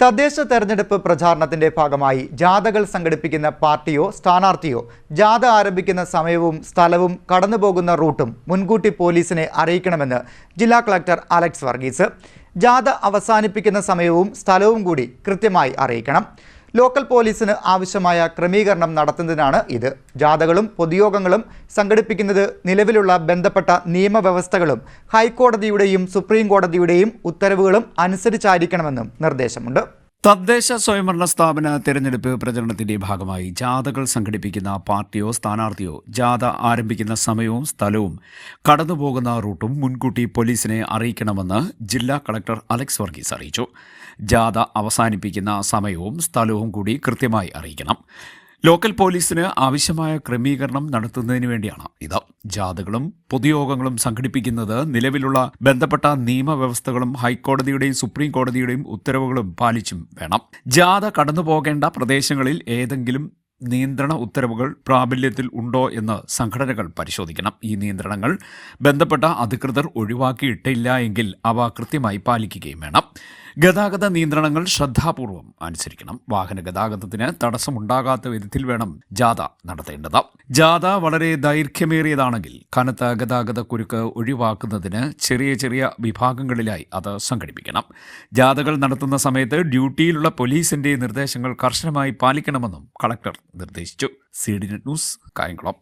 തദ്ദേശ തെരഞ്ഞെടുപ്പ് പ്രചാരണത്തിന്റെ ഭാഗമായി ജാഥകൾ സംഘടിപ്പിക്കുന്ന പാർട്ടിയോ സ്ഥാനാർത്ഥിയോ ജാഥ ആരംഭിക്കുന്ന സമയവും സ്ഥലവും കടന്നുപോകുന്ന റൂട്ടും മുൻകൂട്ടി പോലീസിനെ അറിയിക്കണമെന്ന് ജില്ലാ കളക്ടർ അലക്സ് വർഗീസ്. ജാഥ അവസാനിപ്പിക്കുന്ന സമയവും സ്ഥലവും കൂടി കൃത്യമായി അറിയിക്കണം. ലോക്കൽ പോലീസിന് ആവശ്യമായ ക്രമീകരണം നടത്തുന്നതിനാണ് ഇത്. ജാഥകളും പൊതുയോഗങ്ങളും സംഘടിപ്പിക്കുന്നത് നിലവിലുള്ള ബന്ധപ്പെട്ട നിയമവ്യവസ്ഥകളും ഹൈക്കോടതിയുടെയും സുപ്രീം കോടതിയുടെയും ഉത്തരവുകളും അനുസരിച്ചായിരിക്കണമെന്നും നിർദ്ദേശമുണ്ട്. തദ്ദേശ സ്വയംഭരണ സ്ഥാപന തെരഞ്ഞെടുപ്പ് പ്രചരണത്തിന്റെ ഭാഗമായി ജാഥകൾ സംഘടിപ്പിക്കുന്ന പാർട്ടിയോ സ്ഥാനാർത്ഥിയോ ജാഥ ആരംഭിക്കുന്ന സമയവും സ്ഥലവും കടന്നുപോകുന്ന റൂട്ടും മുൻകൂട്ടി പോലീസിനെ അറിയിക്കണമെന്ന് ജില്ലാ കളക്ടർ അലക്സ് വർഗീസ് അറിയിച്ചു. ജാഥ അവസാനിപ്പിക്കുന്ന സമയവും സ്ഥലവും കൂടി കൃത്യമായി അറിയിക്കണം. ലോക്കൽ പോലീസിന് ആവശ്യമായ ക്രമീകരണം നടത്തുന്നതിന് വേണ്ടിയാണ്. ഇത് ജാഥകളും പൊതുയോഗങ്ങളും സംഘടിപ്പിക്കുന്നത് നിലവിലുള്ള ബന്ധപ്പെട്ട നിയമവ്യവസ്ഥകളും ഹൈക്കോടതിയുടെയും സുപ്രീം കോടതിയുടെയും ഉത്തരവുകളും പാലിച്ചും വേണം. ജാഥ കടന്നുപോകേണ്ട പ്രദേശങ്ങളിൽ ഏതെങ്കിലും നിയന്ത്രണ ഉത്തരവുകൾ പ്രാബല്യത്തിൽ ഉണ്ടോ എന്ന് സംഘടനകൾ പരിശോധിക്കണം. ഈ നിയന്ത്രണങ്ങൾ ബന്ധപ്പെട്ട അധികൃതർ ഒഴിവാക്കിയിട്ടില്ല എങ്കിൽ അവ കൃത്യമായി പാലിക്കുകയും വേണം. ഗതാഗത നിയന്ത്രണങ്ങൾ ശ്രദ്ധാപൂർവം അനുസരിക്കണം. വാഹന ഗതാഗതത്തിന് തടസ്സമുണ്ടാകാത്ത വിധത്തിൽ വേണം ജാഥ നടത്തേണ്ടത്. ജാഥ വളരെ ദൈർഘ്യമേറിയതാണെങ്കിൽ കനത്ത ഗതാഗത കുരുക്ക് ഒഴിവാക്കുന്നതിന് ചെറിയ ചെറിയ വിഭാഗങ്ങളിലായി അത് സംഘടിപ്പിക്കണം. ജാഥകൾ നടത്തുന്ന സമയത്ത് ഡ്യൂട്ടിയിലുള്ള പോലീസിന്റെ നിർദ്ദേശങ്ങൾ കർശനമായി പാലിക്കണമെന്നും കളക്ടർ നിർദ്ദേശിച്ചു. C D news Kayamkulam.